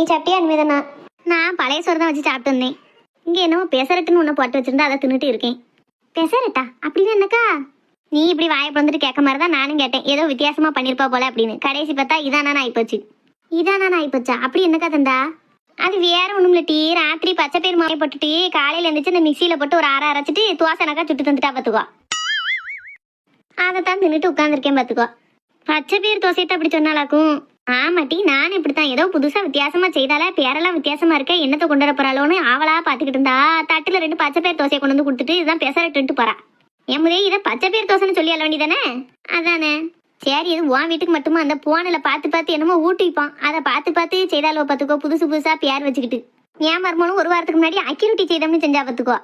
நீ சாப்பிட்டியா இனிமேதானா நான் பழைய சோறு தான் வச்சு சாப்பிட்டு வந்தேன். இங்கே என்னமோ பெசரட்டுன்னு ஒன்று போட்டு வச்சிருந்தா அதை தின்னுட்டு இருக்கேன். பெசரட்டா? அப்படின்னு என்னக்கா? நீ இப்படி வாயை பிறந்துட்டு கேட்க மாதிரி தான் நானும் கேட்டேன். ஏதோ வித்தியாசமா பண்ணியிருப்பா போல அப்படின்னு. கடைசி பார்த்தா இதானா ஆயிப்போச்சு. இதானா ஆகிப்போச்சா அப்படி என்னக்கா தந்தா? அது வேற ஒன்றும் இல்லை டீ. ராத்திரி பச்சை பயிர் மாவை போட்டுட்டு காலையில் எழுந்துச்சு இந்த மிக்சியில் போட்டு ஒரு அரை அரைச்சிட்டு துவாசனாக்கா சுட்டு தந்துட்டா பாத்துக்கோ அதைத்தான் தின்னுட்டு உட்காந்துருக்கேன் பார்த்துக்கோ. பச்சை பேர் தோசையத்தை அப்படி சொன்னாலாக்கும் ஆமா டீ நான் இப்படித்தான். ஏதோ புதுசா வித்தியாசமா செய்தாலே பேரெல்லாம் வித்தியாசமா இருக்க? என்னத்தை கொண்டு வர போறாளோன்னு ஆவலா பாத்துக்கிட்டு இருந்தா. தட்டுல ரெண்டு பச்சை பேர் தோசையை கொண்டு வந்து கொடுத்துட்டு இதுதான் பெசரட்டுன்ட்டு போறா. எம்முதே இதை பச்சை பேர் தோசைன்னு சொல்லி அல்ல வேண்டியதானே? அதானே. சரி இது உன் வீட்டுக்கு மட்டுமா? அந்த போனில் பார்த்து பார்த்து என்னமோ ஊட்டிப்பான். அதை பார்த்து பார்த்து செய்தாலோ பார்த்துக்கோ புதுசு புதுசாக பேர் வச்சுக்கிட்டு. ஏன் மருமனும் ஒரு வாரத்துக்கு முன்னாடி அக்கி ரொட்டி செய்தோம்னு செஞ்சா பார்த்துக்கோ.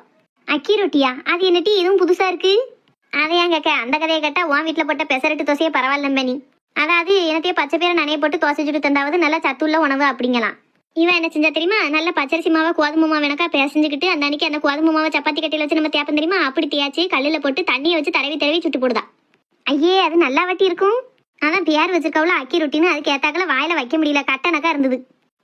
அக்கி ரொட்டியா? அது என்ன டீ இதுவும் புதுசாக இருக்குது அதை கேட்க? அந்த கதையை கேட்டால் உன் வீட்டில் போட்ட பெசரட்டு தோசையே பரவாயில்ல நம்பி அதாவது எனத்தையே பச்சை பேரை நனைய போட்டு தோசை சுட்டு தந்தாவது நல்லா சத்துள்ள உணவு அப்படிங்கலாம் இவன் என்ன செஞ்சா தெரியுமா? நல்ல பச்சரிசி மாவை கோதுமை மாவு எனக்கா பேசஞ்சுக்கிட்டு அந்த அன்னைக்கு அந்த கோதுமை மாவை சப்பாத்தி கட்டியில் வச்சு நம்ம தேப்பம் தெரியுமா? அப்படி தேய்ச்சி கல்லில் போட்டு தண்ணியை வச்சு தடவி தடவி சுட்டு போடுதா. ஐயே அது நல்லா வட்டி இருக்கும். அதான் பேர் வச்சிருக்கவள அக்கி ரொட்டின்னு அதுக்கு ஏத்தாக்கல வாயில வைக்க முடியல கட்டணக்கா இருந்தது.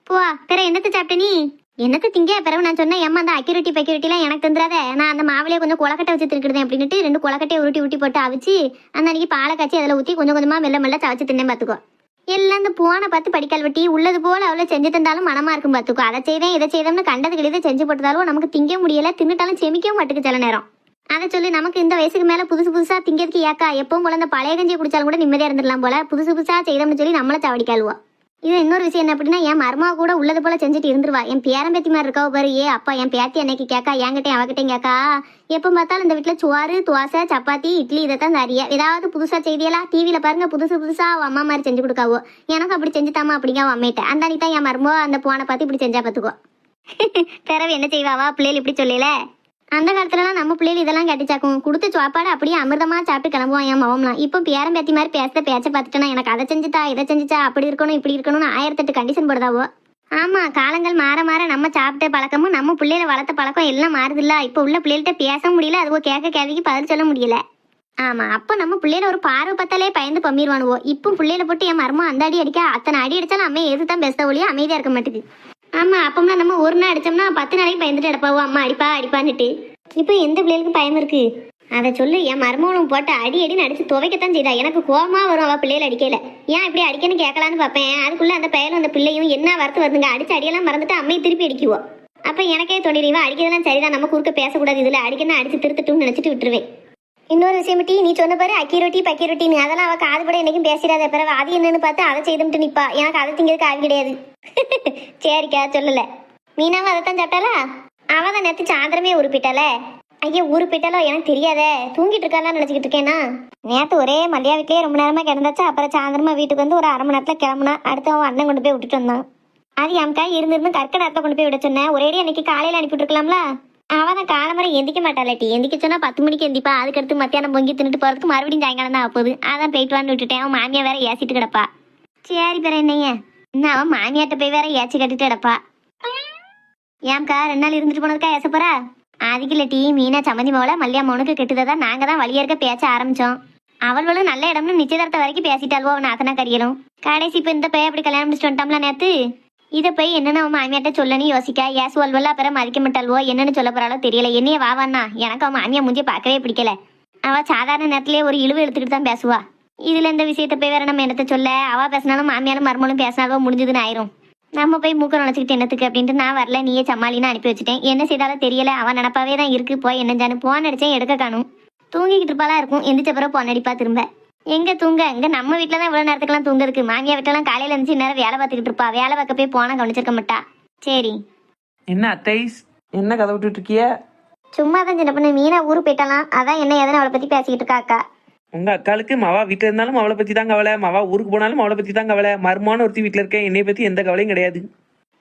போ பிற என்னத்தை சாப்பிட்ட நீ? என்னத்தை திங்க பிறகு நான் சொன்னேன் ஏமா அந்த அக்யூரிட்டி பெக்யூரிட்டிலாம் எனக்கு தந்துடாத நான் அந்த மாவுலயே கொஞ்சம் குளக்கட்டை வச்சு திருக்கிடுதேன் அப்படின்ட்டு ரெண்டு குளக்கட்டையை உருட்டி உருட்டி போட்டு அவிச்சு அந்த அன்னைக்கு பாலை காய்ச்சி அதில் ஊற்றி கொஞ்சம் கொஞ்சமாக மெல்ல மெல்ல சவச்சு தின்னேன் பார்த்துக்கோ எல்லாம் இந்த போனை பார்த்து படிக்கால் வெட்டி உள்ளது போல் அவ்வளோ செஞ்சு தந்தாலும் மனமா இருக்கும் பார்த்துக்கோ அதை செய்தேன் இதை செய்தோம்னு கண்டது கிடையாது செஞ்சு போட்டதாலும் நமக்கு திங்க முடியலை தின்னுட்டாலும் செமிக்கவும் மாட்டுக்கு சில நேரம். அதை சொல்லி நமக்கு இந்த வயசுக்கு மேலே புதுசு புதுசாக திங்கிறதுக்கு ஏக்கா? எப்பவும் போல இந்த பழைய கஞ்சியை குடிச்சாலும் கூட நிம்மதியாக இருந்துடலாம் போல. புதுசு புதுசாக செய்தோம்னு சொல்லி நம்மளை சாவடிக்காளுவா. இது இன்னொரு விஷயம் என்ன அப்படின்னா என் மருமா கூட உள்ளது போல செஞ்சுட்டு இருந்துருவா. என் பேரம்பேத்தி மாதிரி இருக்கா பாரு ஏ அப்பா என் பேத்தி அன்னைக்கு கேட்கா என்கிட்டயும் அவகிட்டையும் கேட்கா எப்போ பார்த்தாலும் இந்த வீட்டில் சுவாறு துவாசை சப்பாத்தி இட்லி இதைத்தான் நிறைய ஏதாவது புதுசாக செய்தியெல்லாம் டிவியில் பாருங்க புதுசு புதுசாக அவள் அம்மா மாதிரி செஞ்சு கொடுக்காவோ. எனக்கு அப்படி செஞ்சு அப்படிங்க அவன் அம்மிட்ட. அந்த அன்னைக்கு தான் என் மருமோ அந்த போனை பார்த்து இப்படி செஞ்சா பார்த்துக்கோ. பிறவு என்ன செய்வாவா பிள்ளைகள் இப்படி சொல்லல? அந்த காலத்துலலாம் நம்ம பிள்ளைகள் இதெல்லாம் கட்டிச்சாக்கும். கொடுத்த சாப்பாடு அப்படியே அமிர்தமா சாப்பிட்டு கிளம்புவான் என் மவம்லாம். இப்போ பேரம் பேத்தி மாதிரி பேச பேச்ச பார்த்துட்டேன்னா எனக்கு அதை செஞ்சுட்டா இதை செஞ்சுச்சா அப்படி இருக்கணும் இப்படி இருக்கணும்னு ஆயிரத்தெட்டு கண்டிஷன் போடுதாவோ. ஆமா காலங்கள் மாற மாற நம்ம சாப்பிட்ட பழக்கமும் நம்ம பிள்ளைகளை வளர்த்த பழக்கம் எல்லாம் மாறுதில்ல. இப்போ உள்ள பிள்ளைகள்கிட்ட பேச முடியல அதுவோ கேட்க கேள்விக்கு பதில் சொல்ல முடியல. ஆமா அப்போ நம்ம பிள்ளையில ஒரு பார்வை பார்த்தாலே பயந்து பம்மிடுவானுவோ இப்போ பிள்ளையில போட்டு என் மரமும் அந்த அடி அடிக்க அத்தனை அடி அடிச்சாலும் அம்மையை எது தான் பேச ஒழிய அமைதியா இருக்க மாட்டேங்குது ஆமா அப்பம்னா நம்ம ஒரு நாள் அடிச்சோம்னா பத்து நாளைக்கு பயந்துட்டு அடப்பாவோ அம்மா அடிப்பா அடிப்பான்னுட்டு. இப்போ எந்த பிள்ளைகளுக்கு பயம் இருக்கு? அதை சொல்லு என் மருமகளும் போட்டு அடி அடின்னு அடிச்சு துவைக்கத்தான் செய்தா. எனக்கு கோவமா வரும் அவ பிள்ளைகள் அடிக்கல ஏன் இப்படி அடிக்கன்னு கேட்கலான்னு பார்ப்பேன். அதுக்குள்ள அந்த பயலும் அந்த பிள்ளையும் என்ன வரத்து வருதுங்க? அடிச்சு அடியெல்லாம் மறந்துட்டு அம்மையை திருப்பி அடிக்குவோம் அப்ப எனக்கே தோணிடுவா அடிக்கிறதெல்லாம் சரிதான். நம்ம குறுக்க பேசக்கூடாது. இதுல அடிக்கணும் அடிச்சு திருத்தட்டும்னு நினைச்சிட்டு விட்டுருவேன். இன்னொரு விஷயம் டீ நீ சொன்ன பாரு அக்கி ரொட்டி பக்கி ரொட்டின்னு. அதெல்லாம் அவள் காது பட என்னைக்கும் பேசிடாத. பிறகு அது என்னன்னு பார்த்து அதை செய்துட்டு நிப்பா. எனக்கு அதை திங்கிறதுக்கு ஆவி கிடையாது. சரிக்கா சொல்லல. மீனாவும் அதை தான் சாப்பிட்டாளா? அவள் தான் நேற்று சாயந்தரமே உருப்பிட்டாளே? ஐயா உருப்பிட்டாலோ எனக்கு தெரியாதே. தூங்கிட்டு இருக்கான்னு நினச்சிக்கிட்டு இருக்கேனா? நேற்று ஒரே மல்லியா ரொம்ப நேரமாக கிடந்தாச்சா. அப்புறம் சாயந்தரமா வீட்டுக்கு வந்து ஒரு அரை மணி நேரத்தில் கிளம்புனா அடுத்து அவன் அண்ணன் கொண்டு போய் விட்டுட்டு வந்தான். அது எம்கா இருந்திருந்து கற்க நேரத்தில் கொண்டு போய் விட சொன்னேன் ஒரேடி அன்னைக்கு காலையில் அனுப்பிட்டு இருக்கலாம்ல அவன் தான் காலம்பரை எந்திக்க மாட்டாளட்டி எந்திக்க சொன்னா பத்து மணிக்கு எந்திப்பா. அதுக்கடுத்து மத்தியானம் பொங்கி தின்னுட்டு போறதுக்கு மறுபடியும் சாயங்காலம் தான் ஆகுது அதான் போயிட்டு வந்து விட்டுட்டேன். அவன் மாமியா வேற ஏசிட்டு கிடப்பா. சரி பிற என்னைய. இன்னும் அவன் மாமியாட்ட போய் வேற ஏச்சி கட்டிட்டு கிடப்பா. ஏம்க்கா ரெண்டு நாள் இருந்துட்டு போனதுக்கா ஏச போறா? அதுக்கு இல்ல டீ மீனா சம்மந்தி மோள மல்லியா மோனுக்கு கெட்டுதா? நாங்க தான் வழியா இருக்க பேச்ச ஆரம்பிச்சோம். அவளும் நல்ல இடம்னு நிச்சயதார்த்த வரைக்கும் பேசிட்டாள்வோ அவன் நாத்தனா கரியலும் கடைசி இப்போ இந்த பையன் அப்படி கல்யாணம் முடிச்சுட்டு வந்துட்டோம்ல நேத்து? இதை போய் என்னென்ன அவன் மாமியாட்ட சொல்லணும்னு யோசிக்க? ஏசுவல்வல்ல அப்புறம் மதிக்க மாட்டாள்வோ? என்னன்னு சொல்ல போறாளோ தெரியல. என்னைய வாவான்னா எனக்கு அவன் மாமியா மூஞ்சி பார்க்கவே பிடிக்கல. அவ சாதாரண நேரத்திலே ஒரு இழுவு எடுத்துக்கிட்டு தான் பேசுவா. இதுல இந்த விஷயத்த போய் வேற நம்ம என்னத்த சொல்ல? அவ பேசினாலும் மாமியாலும் மருமகளும் பேசினாலும் முடிஞ்சதுன்னு ஆயிரும். நம்ம போய் மூக்க நுழைச்சிக்கிட்டு என்னத்துக்கு அப்படின்ட்டு நான் வரல. நீயே சமாளின்னு அனுப்பி வச்சுட்டேன். என்ன செய்தாலும் தெரியல. அவன் நினப்பாவே தான் இருக்கு. போய் என்னஞ்சானு போன் அடிச்சேன் எடுக்க காணும். தூங்கிக்கிட்டு இருப்பாளா இருக்கும். எந்திரிச்ச பிறகு போன் அடிப்பா திரும்ப. எங்க தூங்க? இங்க நம்ம வீட்டில் தான் இவ்வளோ நேரத்துக்குலாம் தூங்க இருக்கு மாமியா வீட்டெல்லாம் காலையில இருந்துச்சு நேரம் வேலை பார்த்துக்கிட்டு இருப்பா. வேலை பார்க்க போய் போனா கவனிச்சிருக்க மாட்டா. சரி. என்ன அத்தைஸ் என்ன கதை விட்டுட்டு இருக்கிய சும்மா தான் சின்ன பொண்ணு. மீனா ஊரு போயிட்டாலாம் அதான் என்ன ஏதுன்னு அவளை பத்தி பேசிக்கிட்டு இருக்கா அக்கா. உங்க அக்காளுக்கு மவா வீட்டில் இருந்தாலும் அவளை பத்தி தான் கவலை. மவா ஊருக்கு போனாலும் அவளை பத்தி தான் கவலை. மர்மான ஒருத்தி வீட்டில் இருக்கேன். என்னை பத்தி எந்த கவலையும் கிடையாது.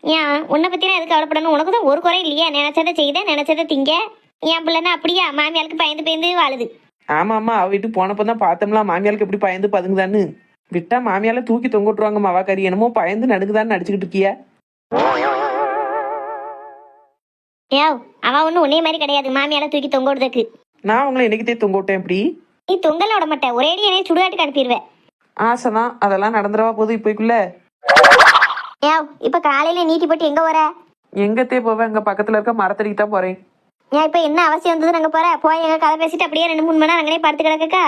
ஏன்? உன்னை பத்திலாம் எதுக்கு கவலைப்படணும்? உனக்கு தான் ஒரு குறை இல்லையா. நினைச்சதை செய்த நினைச்சதை திங்க. என் பிள்ளைன்னா அப்படியா? மாமியாளுக்கு பயந்து பயந்து வாழுது. ஆமா ஆமா அவ வீட்டுக்கு போனப்போ தான் பார்த்தோம்லாம் மாமியாளுக்கு எப்படி பயந்து பதுங்குதான்னு. விட்டா மாமியால தூக்கி தொங்க விட்டுருவாங்க மவா கறி என்னமோ பயந்து நடுக்குதான்னு நடிச்சுக்கிட்டு இருக்கிய? ஏவ் அவ ஒன்றும் உன்னைய மாதிரி கிடையாது மாமியால தூக்கி தொங்க விடுறதுக்கு. நான் உங்களை என்னைக்கிட்டே தொங்க விட்டேன் எப்படி? நீ தொங்கல விட மாட்டேன் ஒரேடி என்னைய சுடுகாட்டுக்கு அனுப்பிடுவேன் ஆசைதான் அதெல்லாம் நடந்துடவா போதும் இப்போக்குள்ள ஏவ் இப்ப காலையில நீட்டி போட்டு எங்க போற? எங்கத்தே போவேன் அங்க பக்கத்துல இருக்க மரத்தடிக்கு தான் போறேன். ஏன் இப்ப என்ன அவசியம் வந்தது நாங்க போற? போய் எங்க கதை பேசிட்டு அப்படியே ரெண்டு மூணு மணி நேரம் அங்கேயே படுத்து கிடக்கக்கா?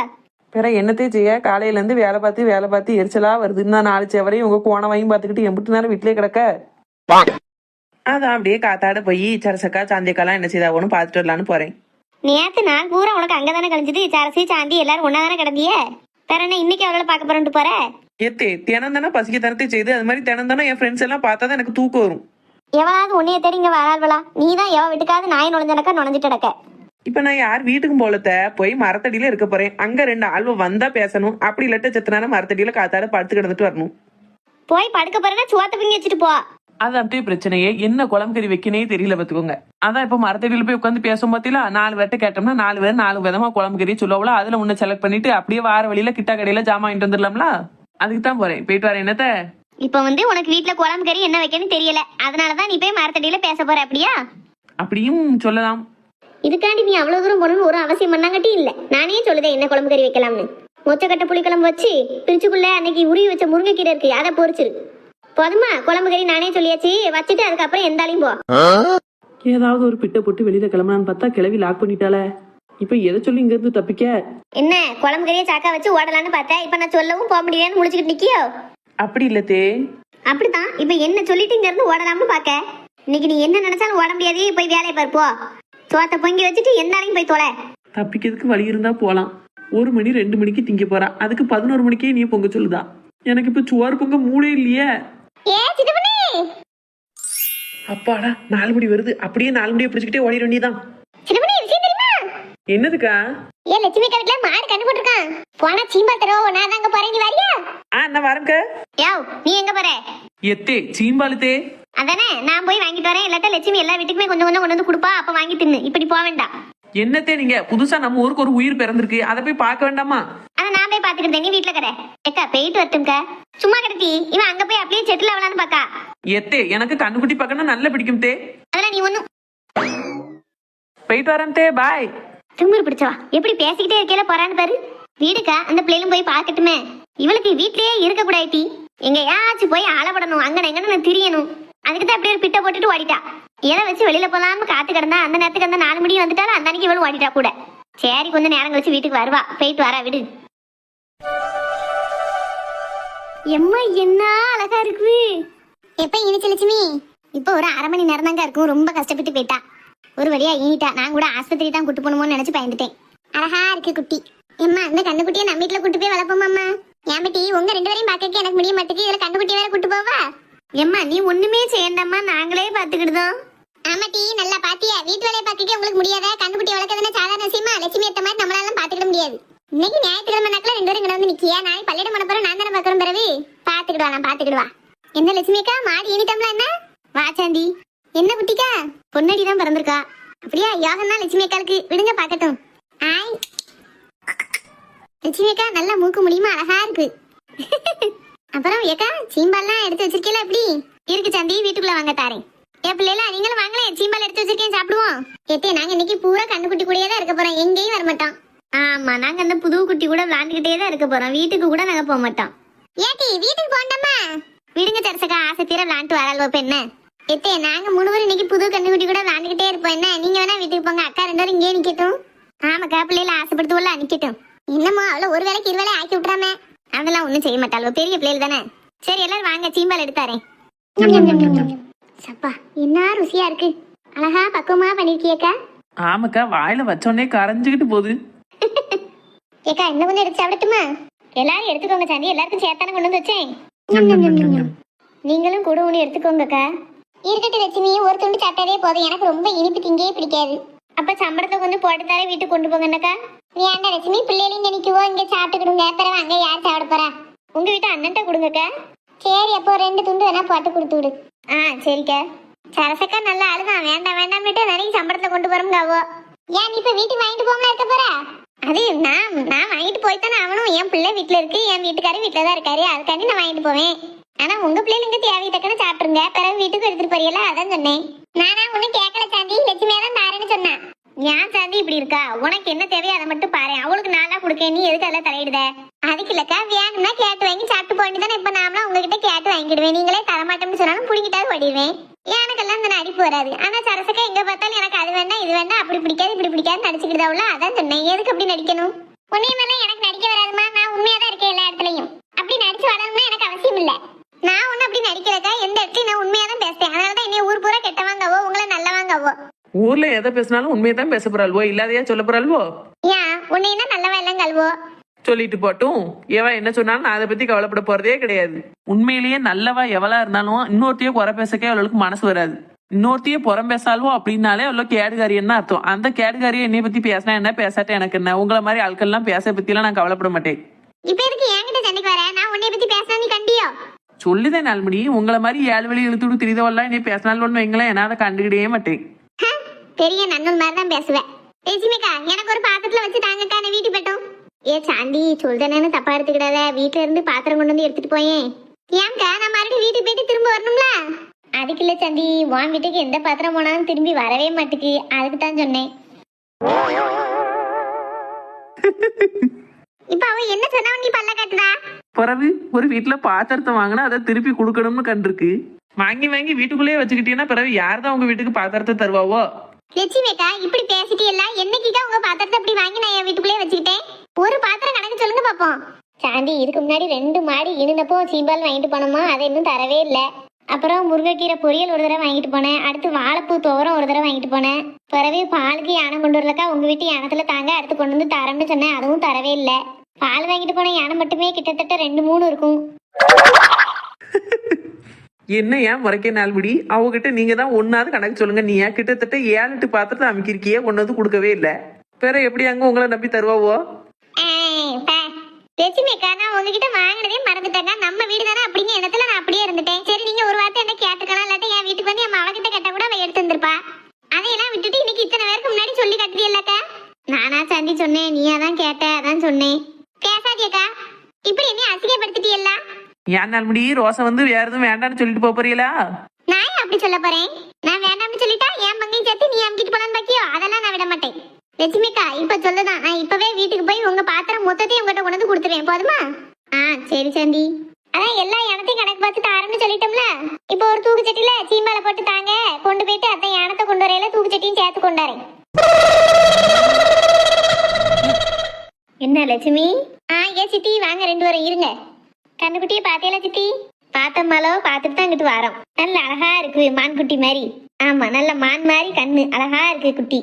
வேற என்னத்தே செய்ய? காலையில இருந்து வேலை பார்த்து வேலை பார்த்து எரிச்சலா வருதுன்னு நான் நாலு செவரையும் உங்க கோணவையும் பார்த்துக்கிட்டு எம்பிட்டு நேரம் வீட்டிலே கிடக்க? அதான் அப்படியே காத்தாட போய் சரசக்கா சாந்தியக்காலாம் என்ன செய்தாவோன்னு பார்த்துட்டு வரலான்னு போறேன். நேத்து நாள் பூரா உனக்கு அங்கதானே கழிஞ்சது? சரசி சாந்தி எல்லாரும் ஒன்னா தானே கிடந்தியே? வேற என்ன இன்னைக்கு அவளை பார்க்க போறேன்ட்டு போற? ஏத்தே தினம் தானே பசிக்க தனத்தை செய்து அது மாதிரி தினம் தானே என் ஃப்ரெண்ட்ஸ் எல்லாம் பார்த்தா தான் எனக்கு தூக்கம் வரும். எவளாவது உன்னைய தேடி இங்க வராள்வளா நீ தான் எவ வீட்டுக்காவது நாய் நுழைஞ்சனக்கா நுழைஞ்சிட்டு கிடக்க. இப்ப நான் யார் வீட்டுக்கும் போலத்த போய் மரத்தடியில இருக்க போறேன். அங்க ரெண்டு ஆள்வ வந்தா பேசணும். அப்படி இல்லாட்ட செத்த நேரம் மரத்தடியில காத்தாட படுத்து கிடந்துட்டு வரணும். போய் படுக்க போறேன்னா சுவாத்த பிங்கி வச்சுட்டு போ. அது அப்படியே பிரச்சனையே. என்ன குழம்பு கறி வைக்கனே தெரியல பாத்துக்கோங்க அதான் இப்ப மரத்தடியில போய் உட்காந்து பேசும் பாத்தீங்களா நாலு பேர்ட்ட கேட்டோம்னா நாலு பேர் நாலு விதமா குழம்பு கறி சொல்லுவோம்ல அதுல ஒண்ணு செலக்ட் பண்ணிட்டு அப்படியே வார வழியில கிட்டா கடையில ஜாமான் வாங்கிட்டு வந்துடலாம்ல? அதுக்கு தான் போறேன். போயிட்டு வரேன். என்னத்த? இப்ப வந்து உனக்கு வீட்ல குழம்பு கறி என்ன வைக்கணும்னு தெரியல. அதனாலதான் நீ போய் மரத்தடியில பேச போற அப்படியா? அப்படியும் சொல்லலாம். இதுக்காண்டி நீ அவ்வளவு தூரம் போகணும்னு ஒரு அவசியம் பண்ணாங்கட்டி இல்ல. நானே சொல்லுதேன் என்ன குழம்பு கறி வைக்கலாம்னு. மொச்சக்கட்டை புளிக்குழம்பு வச்சு பிரிச்சுக்குள்ள அன்னைக்கு உருவி வச்ச முருங்கைக்கீரை இருக்கு அதை பொரிச்சிரு. போதுமா? குழம்பு கறி நானே சொல்லியாச்சு. வச்சுட்டு அதுக்கப்புறம் எந்தாலையும் போ. ஏதாவது ஒரு பிட்டை போட்டு வெளியில கிளம்பலான்னு பார்த்தா கிளவி லாக் பண்ணிட்டாளே. இப்ப எதை சொல்லி இங்க இருந்து தப்பிக்க? என்ன? குழம்பு கறியை சாக்கா வச்சு ஓடலான்னு பார்த்தேன் இப்ப நான் சொல்லவும் போக முடியலன்னு முடிச்சுக்கிட்டு நிக்கியோ? அப்படி இல்லத்தே அப்படித்தான். இப்ப என்ன சொல்லிட்டு இங்க இருந்து ஓடலாம்னு பாக்க. இன்னைக்கு நீ என்ன நினைச்சாலும் ஓட முடியாது. போய் வேலையை பாரு போ. சோத்தை பொங்கி வச்சுட்டு எந்தாலையும் போய் தொலை. தப்பிக்கிறதுக்கு வழி இருந்தா போலாம். ஒரு மணி ரெண்டு மணிக்கு திங்க போறா. அதுக்கு பதினோரு மணிக்கே நீ பொங்க சொல்லுதா. எனக்கு இப்ப சுவார் பொங்க மூடே இல்லையே. அப்பாடா நாலு மணி வருது. அப்படியே நாலு மணியை பிடிச்சிக்கிட்டே ஓடிட வேண்டியதான் என்னதுக்கா? ஏ லட்சுமி கணக்குல மாடு கண்டு போட்டிருக்கான். போனா சீம்பா தரவோ நான் தாங்க போறேன் நீ வரியா? ஆ நான் வரேங்க யோவ் நீ எங்க போற? எத்தே சீம்பாலுத்தே. அதானே நான் போய் வாங்கிட்டு வரேன். இல்லாட்ட லட்சுமி எல்லா வீட்டுக்குமே கொஞ்சம் கொஞ்சம் கொண்டு வந்து கொடுப்பா அப்ப வாங்கி தின்னு. இப்படி போக வேண்டாம். என்னத்தே நீங்க? புதுசா நம்ம ஊருக்கு ஒரு உயிர் பிறந்திருக்கு. அதை போய் பார்க்க வேண்டாமா? அத நான் போய் பாத்துக்கிட்டேன் நீ வீட்டுல கடை. ஏக்கா போயிட்டு வரட்டும்க்கா. சும்மா கிடத்தி. இவன் அங்க போய் அப்படியே செட்டில் ஆகலான்னு பாக்கா. எத்தே எனக்கு கண்ணுக்குட்டி பார்க்கணும் நல்லா பிடிக்கும் தே அதெல்லாம் நீ ஒண்ணும் போயிட்டு வரேன் தே பாய் திமிரு பிடிச்சவா. எப்படி பேசிக்கிட்டே இருக்கையில போறான்னு பாரு. வீடுக்கா அந்த பிள்ளைகளும் போய் பார்க்கட்டுமே. இவளுக்கு வீட்லயே இருக்க கூடாது எங்கேயாச்சும் போய் அளவிடணும் அங்க எங்கன்னு திரியணும். அதுக்கு தான் அப்படியே ஒரு பிட்டை போட்டுட்டு ஓடிட்டா. எதை வச்சு வெளியில போலாம்னு காத்து கிடந்தா அந்த நேரத்துக்கு அந்த நாலு மணி வந்துட்டாலும் அந்த அன்னைக்கு இவளும் ஓடிட்டா கூட. சரி கொஞ்சம் நேரம் கழிச்சு வீட்டுக்கு வருவா. போயிட்டு வரா விடு. எம்மா என்ன அழகா இருக்கு. எப்ப இனிச்சு லட்சுமி? இப்போ ஒரு அரை மணி நேரம் தாங்க இருக்கும். ரொம்ப கஷ்டப்பட்டு போயிட்டா. ஒரு வழியா ஈனிட்டா நான் கூட ஆஸ்பத்திரி தான் கூட்டு போகணுமோன்னு நினைச்சு பயந்துட்டேன். அழகா இருக்கு குட்டி. எம்மா இந்த கண்ணுக்குட்டியை நம்ம வீட்டுல கூட்டு போய் வளர்ப்போமாம்மா? ஏன் பட்டி உங்க ரெண்டு பேரையும் பார்க்க எனக்கு முடிய மாட்டேங்குது. இதுல கண்ணுக்குட்டி வேற கூட்டு போவா? எம்மா நீ ஒண்ணுமே செய்யண்டாமா நாங்களே பாத்துக்கிடுதோம் ஆமாட்டி நல்லா பாத்தியா? வீட்டு வேலையை பார்க்க உங்களுக்கு முடியாத? கண்ணுக்குட்டி வளர்க்கறதுனா சாதாரண விஷயமா? லட்சுமி ஏத்த மாதிரி நம்மளால பாத்துக்கிட முடியாது. இன்னைக்கு ஞாயிற்றுக்கிழமை நாட்கள் ரெண்டு பேரும் இங்க வந்து நிக்கியா? நான் பள்ளியிடம் பண்ண போறேன் நான் தானே பாக்குறேன் பிறகு பாத்துக்கிடுவா நான் பாத்துக்கிடுவா என்ன லட்சுமிக்கா மாடி ஈனிட்டம்ல என்ன? வா சாந்தி. என்ன குட்டிக்கா? பொன்னடி தான் பிறந்திருக்கா. அப்படியா? யோகம்னா லட்சுமி அக்காளுக்கு விடுங்க பார்க்கட்டும். ஆய். லட்சுமி அக்கா நல்லா மூக்கு முடியுமா? அழகா இருக்கு. அப்புறம் ஏக்கா சீம்பால்லாம் எடுத்து வச்சிருக்கீல எப்படி? இருக்கு சந்தி வீட்டுக்குள்ள வாங்க தாரேன். ஏ பிள்ளைல நீங்களும் வாங்களேன் சீம்பால் எடுத்து வச்சிருக்கேன் சாப்பிடுவோம். ஏத்தே நாங்க இன்னைக்கு பூரா கண்ணுக்குட்டி கூடயே தான் இருக்க போறோம். எங்கேயும் வர மாட்டோம். ஆமா நாங்க அந்த புது குட்டி கூட விளாண்டுகிட்டே தான் இருக்க போறோம். வீட்டுக்கு கூட நாங்க போக மாட்டோம். ஏட்டி வீட்டுக்கு போண்டோமா விடுங்க தரசக்கா ஆசை தீர விளாண்டு வராள் இப்ப என்ன? எத்தே நாங்க மூணு பேரும் இன்னைக்கு புது கண்ணுக்குட்டி கூட விளாண்டுகிட்டே இருப்போம். என்ன நீங்க வேணா வீட்டுக்கு போங்க. அக்கா ரெண்டு பேரும் இங்கே நிக்கட்டும். ஆமாக்கா பிள்ளைல ஆசைப்படுத்துவல நிக்கட்டும். என்னமோ அவள ஒரு வேலைக்கு இரு வேலை ஆக்கி விட்டுறாம. அதெல்லாம் ஒண்ணும் செய்ய மாட்டாள். பெரிய பிள்ளைகள் தானே. சரி எல்லாரும் வாங்க சீம்பால் எடுத்தாரேன் சப்பா என்ன ருசியா இருக்கு. அழகா பக்குவமா பண்ணிருக்கியக்கா. ஆமாக்கா வாயில வச்சோடனே கரைஞ்சுக்கிட்டு போகுது. ஏக்கா இன்னும் கொஞ்சம் எடுத்து சாப்பிடட்டுமா? எல்லாரும் எடுத்துக்கோங்க சாந்தி. எல்லாருக்கும் சேர்த்தானே கொண்டு வந்து வச்சேன். நீங்களும் கூட ஒன்று எடுத்துக்கோங்கக்கா. இருக்கட்டும் லட்சுமி ஒரு துண்டு சாப்பிட்டாலே போதும். எனக்கு ரொம்ப இனிப்பு திங்கே பிடிக்காது. அப்ப சம்பளத்தை கொஞ்சம் போட்டு தர வீட்டுக்கு கொண்டு போங்கண்ணக்கா வேண்டாம் லட்சுமி பிள்ளைகளையும் நினைக்குவோம் இங்க சாப்பிட்டுக்கிடுங்க. பிறகு அங்க யார் சாப்பிட போறா? உங்க வீட்டு அண்ணன்ட்ட கொடுங்கக்கா. சரி அப்போ ரெண்டு துண்டு வேணா போட்டு கொடுத்து விடு. ஆ சரிக்கா. சரசக்கா நல்லா அழுதான் வேண்டாம் வேண்டாம் விட்டு நிறைய சம்பளத்தை கொண்டு போறோம்காவோ ஏன் நீ இப்ப வீட்டுக்கு வாங்கிட்டு போகாம இருக்க போற? அது நான் நான் வாங்கிட்டு போய்த்தானே அவனும் என் பிள்ளை வீட்டுல இருக்கு. என் வீட்டுக்காரர் வீட்டுல தான் இருக்காரு. அதுக்காண்டி நான் வாங்கிட்டு போவேன். ஆனா உங்க பிள்ளைங்க தேவை தக்கன சாப்பிட்டுருங்க. பிறகு வீட்டுக்கு எடுத்துட்டு போறீங்களா அதான் சொன்னேன். நானா ஒண்ணு கேட்கல சாந்தி. லட்சுமியா தான் தாரேன்னு சொன்னேன். ஏன் சாந்தி இப்படி இருக்கா? உனக்கு என்ன தேவையோ அதை மட்டும் பாரு. அவளுக்கு நாளா கொடுக்க நீ எதுக்கு அதெல்லாம் தலையிடுத? அதுக்கு இல்லக்கா வேணும்னா கேட்டு வாங்கி சாப்பிட்டு போயிட்டு இப்ப நாமலாம் உங்ககிட்ட கேட்டு வாங்கிடுவேன். நீங்களே தரமாட்டோம்னு சொன்னாலும் புடிங்கிட்டாவது ஓடிடுவேன். எனக்கெல்லாம் இந்த நடிப்பு வராது. ஆனா சரசக்கா எங்க பார்த்தாலும் எனக்கு அது வேண்டாம் இது வேண்டாம் அப்படி பிடிக்காது இப்படி பிடிக்காது நடிச்சுக்கிட்டாவுல அதான் சொன்னேன். எதுக்கு அப்படி நடிக்கணும்? உன்னையும் எனக்கு நடிக்க வராதுமா நான் உண்மையா தான் இருக்கேன் எல்லா இடத்துலயும். அப்படி நடிச்சு வளரணும்னு எனக்கு அவசியம் இல்ல. நான் ஒன்னும் அப்படி நடிக்கிறக்கா எந்த இடத்துலயும் நான் உண்மையா தான் பேசுறேன். அதனாலதான் என்னைய ஊர் பூரா கெட்டவாங்கவோ உங்களை நல்லவாங்கவோ ஊர்ல எதை பேசினாலும் உண்மையை தான் பேச போறாள்வோ இல்லாதையா சொல்ல போறாள்வோ? ஏன்? உன்னையும் தான் நல்லவா எல்லாம் கல்வோ சொல்லிட்டு போட்டும். எவ என்ன சொன்னாலும் நான் அதை பத்தி கவலைப்பட போறதே கிடையாது. உண்மையிலேயே நல்லவா எவளா இருந்தாலும் இன்னொருத்தையே குறை பேசக்கே அவளுக்கு மனசு வராது. இன்னொருத்தையே புறம் பேசாலோ அப்படின்னாலே அவ்வளோ கேடுகாரியன்னு அர்த்தம். அந்த கேடுகாரியை என்னைய பத்தி பேசினா என்ன? பேசாட்ட எனக்கு என்ன? உங்களை மாதிரி ஆட்கள்லாம் பேச பத்திலாம் நான் கவலைப்பட மாட்டேன். இப்ப எதுக்கு என்கிட்ட சண்டைக்கு வர? நான் உன்னை பத்தி பேசினா நீ கண்டியோ சொல்லுதேன் நாள்மணி உங்களை மாதிரி ஏழு வழி இழுத்து விட்டு திரிதவெல்லாம் என்னை பேசினாலும் ஒன்று வைங்களேன் என்னால் கண்டுக்கிடவே மாட்டேன். பெரிய நன்னல் மாதிரி தான் பேசுவேன். லட்சுமிக்கா எனக்கு ஒரு பாத்திரத்துல வச்சு தாங்கக்கா நான் வீட்டுக்கு போயிட்டோம் ஏ சாந்தி சொல்றேன்னு தப்பா எடுத்துக்கிடாத. வீட்டுல இருந்து பாத்திரம் கொண்டு வந்து எடுத்துட்டு போயேன். ஏன்க்கா நான் மறுபடியும் வீட்டுக்கு போயிட்டு திரும்ப வரணும்ல? அதுக்கு இல்ல சாந்தி உன் வீட்டுக்கு எந்த பாத்திரம் போனாலும் திரும்பி வரவே மாட்டுக்கு. அதுக்கு தான் சொன்னேன். இப்ப அவ என்ன சொன்னா நீ பல்ல கட்டுதா பிறகு ஒரு வீட்டில் பாத்திரத்தை வாங்கினா அதை திருப்பி கொடுக்கணும்னு கண்டிருக்கு. வாங்கி வாங்கி வீட்டுக்குள்ளேயே வச்சுக்கிட்டீங்கன்னா பிறகு யார் தான் உங்க வீட்டுக்கு பாத்திரத்தை தருவாவோ? லட்சுமிக்கா இப்படி பேசிட்டு எல்லாம் என்னைக்குக்கா உங்க பாத்திரத்தை அப்படி வாங்கி நான் என் வீட்டுக்குள்ளே வச்சுக்கிட்டேன்? ஒரு பாத்திரம் கணக்கு சொல்லுங்க பாப்போம். சாந்தி இதுக்கு முன்னாடி ரெண்டு மாடி இணுனப்போ சீம்பால் வாங்கிட்டு போனோமா? அதை இன்னும் தரவே இல்லை. அப்புறம் முருங்கைக்கீரை பொரியல் ஒரு தடவை வாங்கிட்டு போனேன். அடுத்து வாழைப்பூ துவரம் ஒரு தடவை வாங்கிட்டு போனேன். பிறகு பாலுக்கு யானை கொண்டு வரலக்கா உங்க வீட்டு யானத்துல தாங்க அடுத்து கொண்டு வந்து தரேன்னு சொன்னேன். அதுவும் தரவே இல்லை. பால் வாங்கிட்டு போன யானை மட்டுமே கிட்டத்தட்ட ரெண்டு மூணு இருக்கும். என்ன ஏன் முறைக்க நாள்படி அவகிட்ட நீங்க தான் ஒன்னாவது கணக்கு சொல்லுங்க. நீ ஏன் கிட்டத்தட்ட ஏழு பாத்திரத்தை அமைக்கிருக்கியே கொண்டு வந்து கொடுக்கவே இல்லை. பிற எப்படி அங்க உங்களை நம்பி தருவாவோ. லட்சுமிக்கா நான் உங்ககிட்ட வாங்கினதே மறந்துட்டேங்க நம்ம வீடு தானே அப்படிங்க இடத்துல நான் அப்படியே இருந்துட்டேன். சரி நீங்க ஒரு வார்த்தை என்ன கேட்டுக்கலாம்? இல்லாட்டி என் வீட்டுக்கு வந்து என் மவகிட்ட கேட்டா கூட அவ எடுத்து வந்திருப்பா. அதையெல்லாம் விட்டுட்டு இன்னைக்கு இத்தனை பேருக்கு முன்னாடி சொல்லி கட்டுறியல்லக்கா நானா சந்தி சொன்னேன். நீயா தான் கேட்ட? அதான் சொன்னேன். பேசாதியக்கா இப்படி என்ன அசிங்கப்படுத்திட்டியல்ல? ஏன் நாள்மடி ரோசை வந்து வேற எதுவும் வேண்டாம்னு சொல்லிட்டு போப் போறீங்களா? நான் ஏன் அப்படி சொல்ல போறேன்? நான் வேண்டாம்னு சொல்லிட்டா என் பங்கையும் சேர்த்து நீ அமுக்கிட்டு போலான்னு பாக்கியோ? அதெல்லாம் நான் விட மாட்டேன். லட்சுமிக்கா இப்ப சொல்லுதான். நான் இப்பவே வீட்டுக்கு போய் உங்க பாத்திரம் மொத்தத்தையும் உங்ககிட்ட கொண்டு வந்து கொடுத்துருவேன். போதுமா? ஆ சரி சந்தி. அதான் எல்லா இடத்தையும் கணக்கு பார்த்து தாரேன்னு சொல்லிட்டோம்ல. இப்போ ஒரு தூக்கு சட்டியில சீம்பால போட்டு தாங்க. கொண்டு போயிட்டு அத்தை யானத்தை கொண்டு வரையில தூக்கு சட்டியும் சேர்த்து கொண்டாரேன் என்ன லட்சுமி? ஆ ஏ சித்தி? வாங்க ரெண்டு பேரும் இருங்க. கண்ணுக்குட்டியை பார்த்தேல சித்தி? பார்த்தம்மாலோ பார்த்துட்டு தான் இங்கிட்டு வரோம். நல்ல அழகா இருக்கு மான் குட்டி மாதிரி. ஆமா நல்ல மான் மாதிரி கண்ணு. அழகா இருக்கு குட்டி.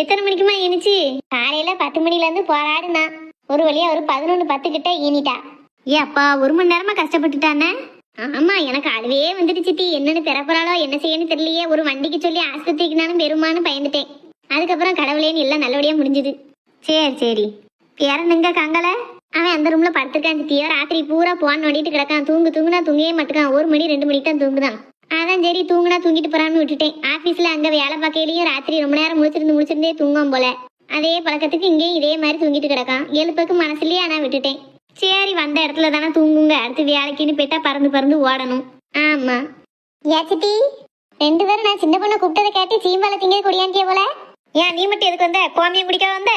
எத்தனை மணிக்குமா இனிச்சு காலையில பத்து மணில இருந்து போராடுனா. ஒரு வழியா ஒரு பதினொன்று பத்து கிட்ட ஈனிட்டா ஏ அப்பா ஒரு மணி நேரமா கஷ்டப்பட்டுட்டானே? ஆமா எனக்கு அழுவே வந்துட்டு சித்தி. என்னன்னு பிறப்புறாளோ என்ன செய்யன்னு தெரியலையே. ஒரு வண்டிக்கு சொல்லி ஆஸ்பத்திரிக்கு நானும் பெருமான்னு பயந்துட்டேன். அதுக்கப்புறம் கடவுளேன்னு எல்லாம் நல்லபடியா முடிஞ்சுது. சரி சரி. பேரனுங்க கங்கல? அவன் அந்த ரூம்ல படுத்திருக்கான் சித்தியோ ராத்திரி பூரா போன் நோண்டிட்டு கிடக்கான். தூங்கு தூங்குனா தூங்கவே மாட்டுக்கான். ஒரு மணி ரெண்டு மணிக்கு தான் தூங்குதான். அதான் சரி தூங்குனா தூங்கிட்டு போறான்னு விட்டுட்டேன். ஆபீஸ்ல அங்க வேலை பார்க்கையிலயும் ராத்திரி ரொம்ப நேரம் முழிச்சிருந்து முழிச்சிருந்தே தூங்கும் போல. அதே பழக்கத்துக்கு இங்கேயும் இதே மாதிரி தூங்கிட்டு கிடக்கான். எழுப்புக்கு மனசுலயே ஆனா விட்டுட்டேன். சரி வந்த இடத்துல தானே தூங்குங்க. அடுத்து வேலைக்குன்னு போயிட்டா பறந்து பறந்து ஓடணும். ஆமா. ஏச்சிட்டி ரெண்டு பேரும் நான் சின்ன பொண்ணை கூப்பிட்டதை கேட்டு சீம்பால திங்க குடியாண்டிய போல? ஏன் நீ மட்டும் எதுக்கு வந்த? கோமியம் குடிக்க வந்த?